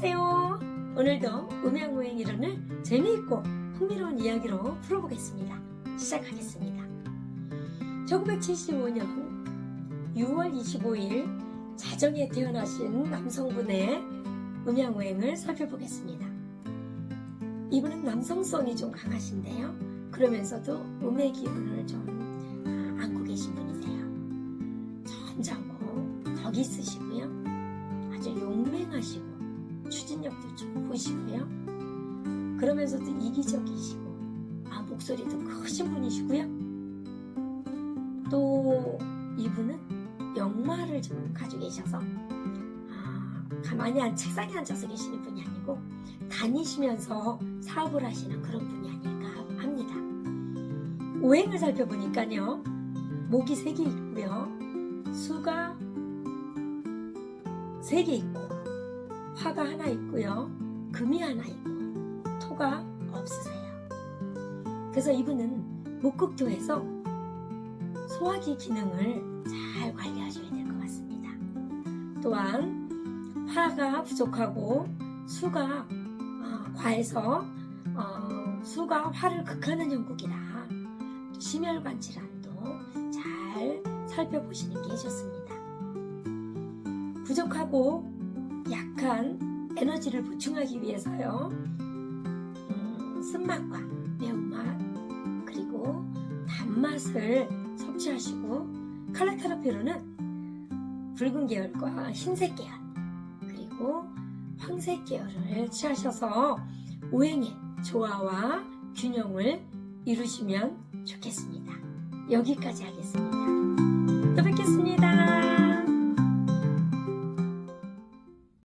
안녕하세요. 오늘도 음양무행 이론을 재미있고 흥미로운 이야기로 풀어보겠습니다. 시작하겠습니다. 1975년 6월 25일 자정에 태어나신 남성분의 음양무행을 살펴보겠습니다. 이분은 남성성이 좀 강하신데요. 그러면서도 음의 기운을 좀 안고 계신 분이세요. 점잖고 덕이 있으시고요. 좋으시고요. 그러면서도 이기적이시고 아, 목소리도 크신 분이시고요. 또 이분은 역마를 좀 가지고 계셔서 아, 가만히 안 책상에 앉아서 계시는 분이 아니고 다니시면서 사업을 하시는 그런 분이 아닐까 합니다. 오행을 살펴보니까요. 목이 세 개 있고요. 수가 세 개 있고 화가 하나 있고요. 금이 하나 있고 토가 없으세요. 그래서 이분은 목극토에서 소화기 기능을 잘 관리하셔야 될 것 같습니다. 또한 화가 부족하고 수가 어, 과해서 어, 수가 화를 극하는 형국이라 또 심혈관 질환도 잘 살펴보시는 게 좋습니다. 부족하고 약한 에너지를 보충하기 위해서요. 음, 쓴맛과 매운맛 그리고 단맛을 섭취하시고 칼라 테라피로는 붉은 계열과 흰색 계열 그리고 황색 계열을 취하셔서 오행의 조화와 균형을 이루시면 좋겠습니다. 여기까지 하겠습니다.